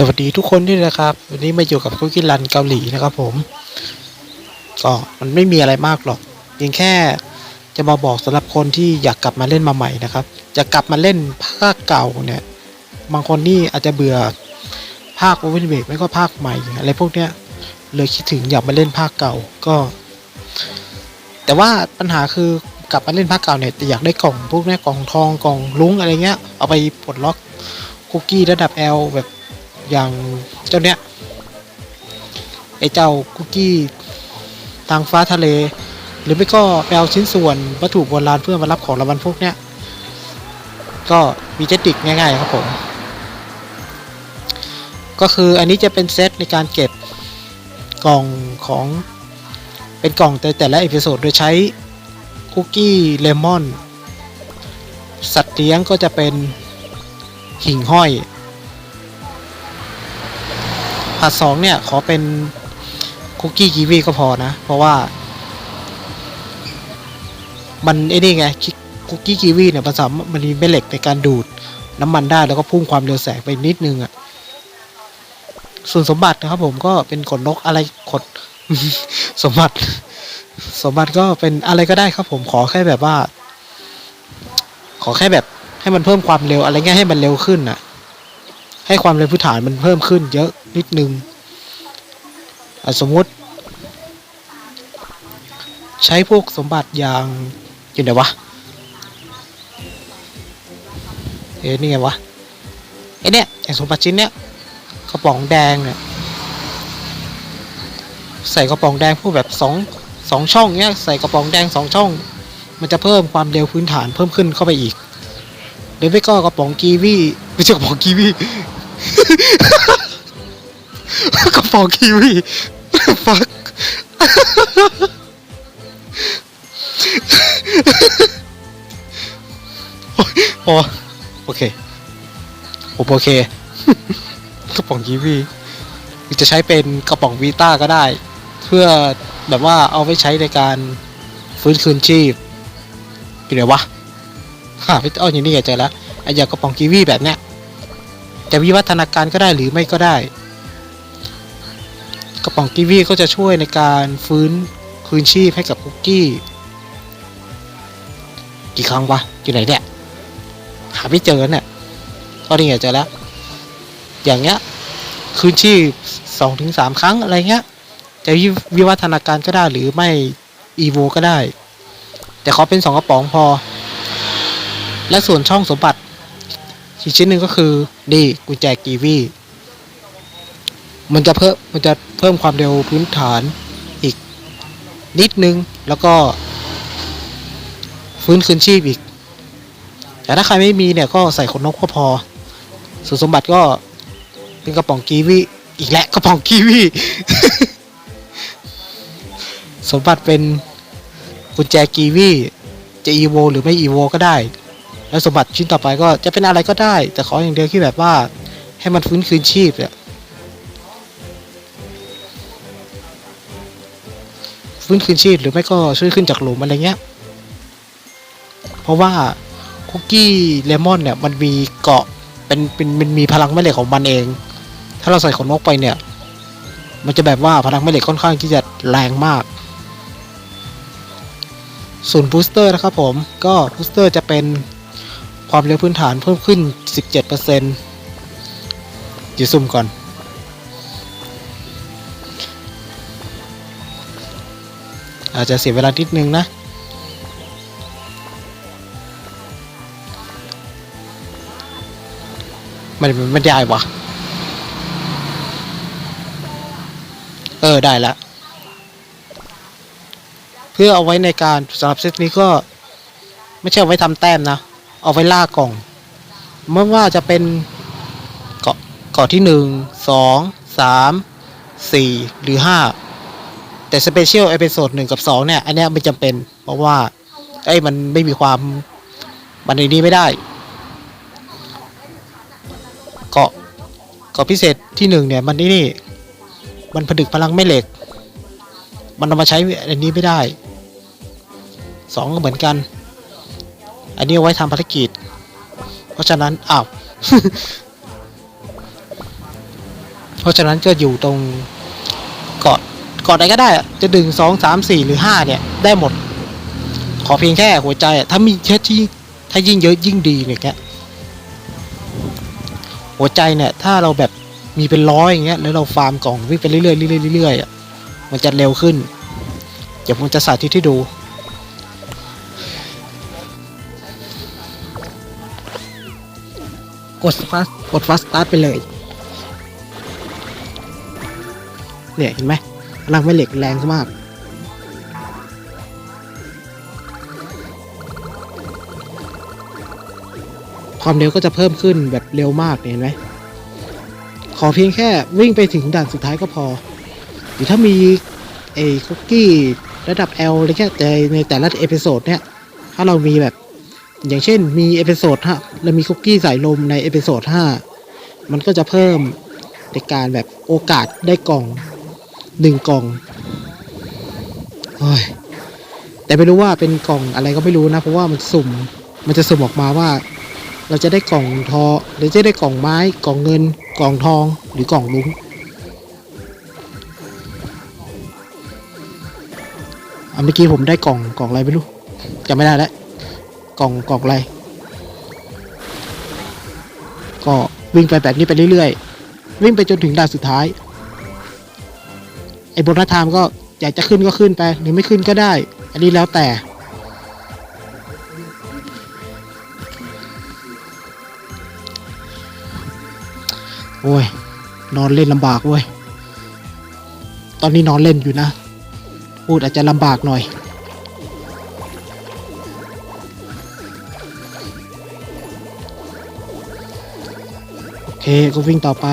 สวัสดีทุกคนด้วยนะครับ วันนี้มาอยู่กับคุกกี้รันเกาหลีนะครับผม ก็มันไม่มีอะไรมากหรอก เพียงแค่จะมาบอกสำหรับคนที่อยากกลับมาเล่นมาใหม่นะครับ จะกลับมาเล่นภาคเก่าเนี่ย บางคนนี่อาจจะเบื่อภาคโอเวอร์เบกไม่ก็ภาคใหม่อะไรพวกเนี้ยเลยคิดถึงอยากมาเล่นภาคเก่าก็ แต่ว่าปัญหาคือกลับมาเล่นภาคเก่าเนี่ยแต่อยากได้กล่องพวกเนี้ยกล่องทองกล่องลุ้งอะไรเงี้ยเอาไปปลดล็อกคุกกี้ระดับ L แบบ อย่างเจ้าเนี้ยไอเจ้าคุกกี้ทางฟ้าทะเล หรือไม่ก็ไปเอาชิ้นส่วนวัตถุโบราณเพื่อมารับของรางวัลพวกเนี้ยก็มีเจติกง่ายๆครับผม ก็คืออันนี้จะเป็นเซตในการเก็บกล่องของเป็นกล่องแต่แต่ละเอพิโซดโดยใช้คุกกี้เลมอน สัตว์เลี้ยงก็จะเป็นหิ่งห้อย พาร์ทสองเนี่ยขอเป็นคุกกี้กีวีก็พอนะ เพราะว่า มันไอ้นี่ไงคุกกี้กีวีเนี่ยมันสามมันมีแม่เหล็กในการดูดน้ำมันได้แล้วก็พุ่งความเร็วแสงไปนิดนึงอะ่ะส่วนสมบัตินะครับผมก็เป็นขนนกอะไรขดสมบัติ สมบัติก็เป็นอะไรก็ได้ครับผมขอแค่แบบว่า ขอแค่แบบให้มันเพิ่มความเร็วอะไรเงี้ยให้มันเร็วขึ้นน่ะ ให้ความเร็วพื้นฐานมันเพิ่มขึ้นเยอะนิดนึงสมมติ ใช้พวกสมบัติอย่างอยู่ไหนวะ เอ๊ะนี่ไงวะไอเนี้ยอย่างสมบัติชิ้นเนี้ยกระป๋องแดงเนี่ยใส่กระป๋องแดงพวกแบบสองสองช่องเนี้ยใส่กระป๋องแดงสองช่อง มันจะเพิ่มความเร็วพื้นฐานเพิ่มขึ้นเข้าไปอีกหรือไม่ก็กระป๋องกีวีไม่ใช่กระป๋องกีวี กระป๋องกีวีฟักโอ้โอเคผมโอเค กระป๋องกีวีจะใช้เป็นกระป๋องวีต้าก็ได้ เพื่อแบบว่าเอาไว้ใช้ในการฟื้นคืนชีพอยู่ไหนวะหาไม่เอาอย่างนี้ไงเจอแล้วไอ้อย่างกระป๋องกีวีแบบเนี้ย จะวิวัฒนาการก็ได้หรือไม่ก็ได้ กระป๋องกีวีก็จะช่วยในการฟื้นคืนชีพให้กับคุกกี้ กี่ครั้งวะอยู่ไหนเนี่ยหาไม่เจอเนี่ยก็นี่ไงเจอแล้ว อย่างเงี้ยคืนชีพสองถึงสามครั้งอะไรเงี้ยจะวิวิวัฒนาการก็ได้หรือไม่อีโวก็ได้ แต่ขอเป็นสองกระป๋องพอ และส่วนช่องสมบัติ อีกชิ้นหนึ่งก็คือดีกุญแจกีวีมันจะเพิ่มมันจะเพิ่มความเร็วพื้นฐานอีกนิดนึง แล้วก็ ฟื้นคืนชีพอีก แต่ถ้าใครไม่มีเนี่ยก็ใส่ขนนกก็พอส่วนสมบัติก็เป็นกระป๋องกีวีอีกแล้วกระป๋องกีวีสมบัติเป็นกุญแจกีวีจะอีโวหรือไม่อีโวก็ได้ แล้วสมบัติชิ้นต่อไปก็จะเป็นอะไรก็ได้ แต่ขออย่างเดียวที่แบบว่าให้มันฟื้นคืนชีพเนี่ยฟื้นคืนชีพหรือไม่ก็ช่วยขึ้นจากหลุมอะไรเงี้ย เพราะว่าคุกกี้เลมอนเนี่ยมันมีเกาะเป็นเป็นมันมีพลังแม่เหล็กของมันเอง ถ้าเราใส่ขนนกไปเนี่ย มันจะแบบว่าพลังแม่เหล็กค่อนข้างที่จะแรงมาก ส่วนบูสเตอร์นะครับผมก็บูสเตอร์จะเป็น ความเร็วพื้นฐานเพิ่มขึ้น 17%เดี๋ยวซุ่มก่อน อาจจะเสียเวลานิดนึงนะ มันมันไม่ได้วะเออ ได้แล้วเพื่อเอาไว้ในการสำหรับเซตนี้ก็ ไม่ใช่เอาไว้ทำแต้มนะ เอาไว้ล่ากล่องไม่ว่าจะเป็นเกาะเกาะที่หนึ่งสองสามสี่หรือห้าแต่สเปเชียลเอพิโซดหนึ่งกับสองเนี่ย อันเนี้ยไม่จำเป็น เพราะว่าไอ้มันไม่มีความมันในนี้ไม่ได้ เกาะเกาะพิเศษที่หนึ่งเนี่ย มันนี่นี่ มันผดึกพลังแม่เหล็ก มันเอามาใช้อันนี้ไม่ได้สองก็เหมือนกัน อันนี้ไว้ทำภารกิจ เพราะฉะนั้นอ้าวเพราะฉะนั้นก็อยู่ตรงเกาะเกาะใดก็ได้ จะดึงสองสามสี่หรือห้าเนี่ย ได้หมด ขอเพียงแค่หัวใจ ถ้ามีเช็ดที่ถ้ายิ่งเยอะยิ่งดีเนี่ยแกหัวใจเนี่ย ถ้าเราแบบมีเป็นร้อยอย่างเงี้ยแล้วเราฟาร์มกล่องวิ่งไปเรื่อยๆเรื่อยๆเรื่อยๆอะมันจะเร็วขึ้น เดี๋ยวผมจะสาธิตให้ดู ดฟาสกดฟาสตาร์ทไปเลย เนี่ยเห็นไหมพลังแม่เหล็กแรงมาก ความเร็วก็จะเพิ่มขึ้นแบบเร็วมากเนี่ยเห็นไหมขอเพียงแค่วิ่งไปถึงด่านสุดท้ายก็พอ หรือถ้ามีไอ้คุกกี้ระดับ L อะไรเงี้ยแต่ในแต่ละเอพิโซดเนี่ย ถ้าเรามีแบบ อย่างเช่นมีเอพิโซดฮะเรามีคุกกี้สายลมในเอพิโซด5มันก็จะเพิ่มในการแบบโอกาสได้กล่องหนึ่งกล่องอยแต่ไม่รู้ว่าเป็นกล่องอะไรก็ไม่รู้นะ เพราะว่ามันสุ่ม มันจะสุ่มออกมาว่า เราจะได้กล่องทอหรือจะได้กล่องไม้ กล่องเงิน กล่องทอง หรือกล่องลุ้งเมื่อกี้ผมได้กล่องกล่องอะไรไม่รู้จำไม่ได้แล้ว กล่องกล่องอะไร ก็วิ่งไปแบบนี้ไปเรื่อยๆ วิ่งไปจนถึงด่านสุดท้าย ไอ้โบนัสไทม์ก็อยากจะขึ้นก็ขึ้นไป หรือไม่ขึ้นก็ได้ อันนี้แล้วแต่โอ้ย นอนเล่นลำบากเว้ย ตอนนี้นอนเล่นอยู่นะ พูดอาจจะลำบากหน่อย เคก็วิ่งต่อไป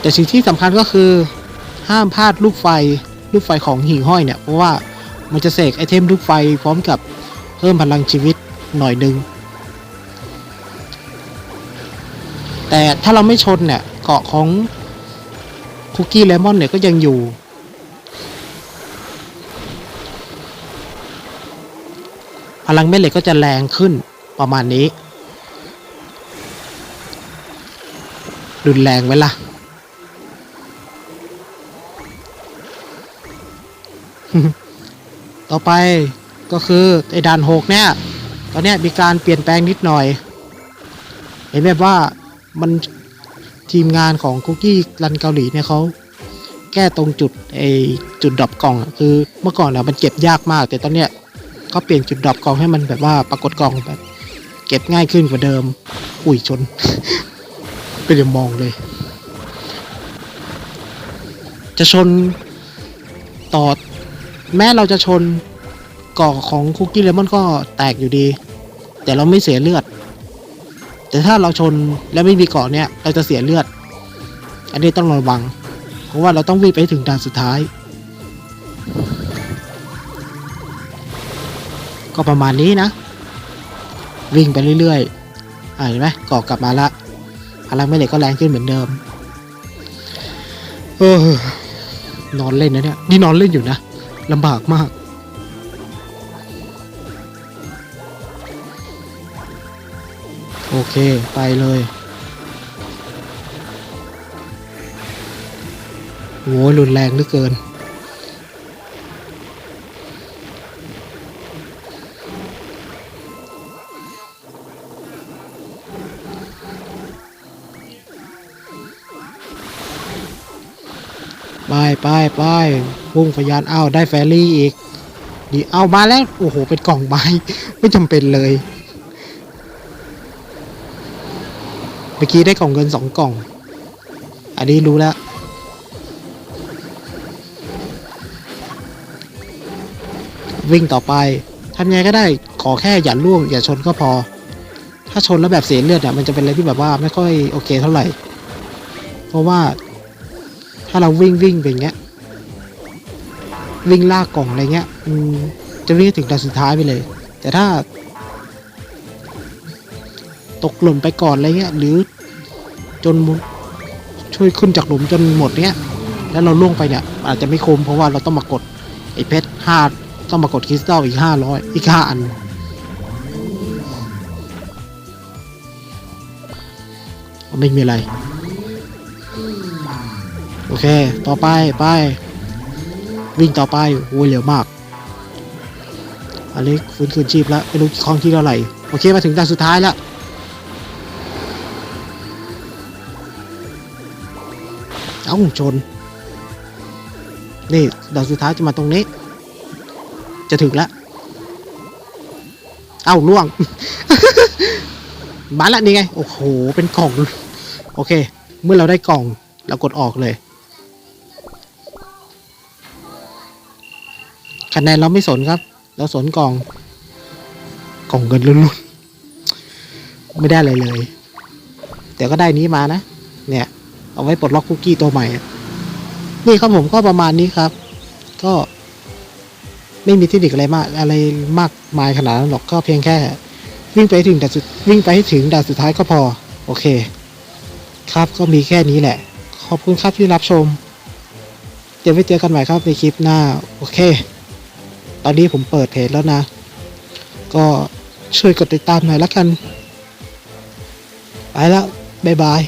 แต่สิ่งที่สำคัญก็คือ ห้ามพลาดลูกไฟลูกไฟของหิ่งห้อยเนี่ย เพราะว่ามันจะเสกไอเทมลูกไฟพร้อมกับเพิ่มพลังชีวิตหน่อยหนึง แต่ถ้าเราไม่ชนเนี่ย เกาะของคุกกี้เลมอนเนี่ยก็ยังอยู่ พลังแม่เหล็กก็จะแรงขึ้นประมาณนี้ รุนแรงไว้ล่ะ ต่อไปก็คือไอ้ด่านหกเนี่ย ตอนเนี้ยมีการเปลี่ยนแปลงนิดหน่อย เห็นแบบว่ามันทีมงานของคุกกี้รันเกาหลีเนี่ยเขาแก้ตรงจุดไอ้จุดดรอปกล่องคือเมื่อก่อนอะมันเก็บยากมาก แต่ตอนเนี้ยเขาเปลี่ยนจุดดรอปกล่องให้มันแบบว่าปรากฏกล่องแบบ เก็บง่ายขึ้นกว่าเดิม อุ้ยชน ไปเดี๋ยวมองเลย จะชนต่อแม้เราจะชนเกาะของคุกกี้เลมอนก็แตกอยู่ดี แต่เราไม่เสียเลือด แต่ถ้าเราชนแล้วไม่มีเกาะเนี่ย เราจะเสียเลือด อันนี้ต้องระวัง เพราะว่าเราต้องวิ่งไปถึงด่านสุดท้าย ก็ประมาณนี้นะ วิ่งไปเรื่อยๆอ่าเห็นไหมเกาะกลับมาละ พลังแม่เหล็กก็แรงขึ้นเหมือนเดิม เออนอนเล่นนะเนี่ย นี่นอนเล่นอยู่นะลำบากมาก โอเค ไปเลยโหรุนแรงเหลือเกิน ไปไปไปพุ่งพยานอ้าวได้แฟรี่อีกดีเอามาแล้วโอ้โหเป็นกล่องไม้ไม่จำเป็นเลยเมื่อกี้ได้กล่องเงินสองกล่อง อันนี้รู้แล้ววิ่งต่อไปทำไงก็ได้ขอแค่อย่าล่วง อย่าชนก็พอ ถ้าชนแล้วแบบเสียเลือดอะมันจะเป็นอะไรที่แบบว่าไม่ค่อยโอเคเท่าไหร่ เพราะว่า ถ้าเราวิ่งวิ่งไปอย่างเงี้ย วิ่งลากกล่องอะไรเงี้ยอืมจะวิ่งถึงด่านสุดท้ายไปเลย แต่ถ้า ตกหล่นไปก่อนอะไรเงี้ย หรือจนมุช่วยขึ้นจากหลุมจนหมดเนี้ย แล้วเราล่วงไปเนี่ย อาจจะไม่คมเพราะว่าเราต้องมากดไอ้เพชรห้าต้องมากดคริสตัลอีกห้าร้อยอีกห้าอันไม่มีอะไร โอเค ต่อไปไป วิ่งต่อไปโอ้ยเร็วมากอันนี้ฟื้นคืนชีพแล้วไม่รู้คลองที่เท่าไหร่โอเคมาถึงด่านสุดท้ายแล้วเอ้าชน นี่ด่านสุดท้ายจะมาตรงนี้ จะถึงแล้วเอ้าล่วงมาละนี่ไง โอ้โห เป็นกล่อง โอเค เมื่อเราได้กล่อง เรากดออกเลย คะแนนเราไม่สนครับ เราสนกล่อง กล่องเงินล้วนๆไม่ได้อะไรเลย แต่ก็ได้นี้มานะ เนี่ย เอาไว้ปลดล็อกคุกกี้ตัวใหม่ นี่ครับผมก็ประมาณนี้ครับ ก็ไม่มีเทคนิคอะไรมาก อะไรมากมายขนาดนั้นหรอกก็เพียงแค่ วิ่งไปถึงด่านสุดวิ่งไปให้ถึงด่านสุดท้ายก็พอ โอเค ครับก็มีแค่นี้แหละ ขอบคุณครับที่รับชม เดี๋ยวไว้เจอกันใหม่ครับในคลิปหน้า โอเค ตอนนี้ผมเปิดเพจแล้วนะ ก็ช่วยกดติดตามหน่อยละกัน ไปแล้ว บ๊ายบาย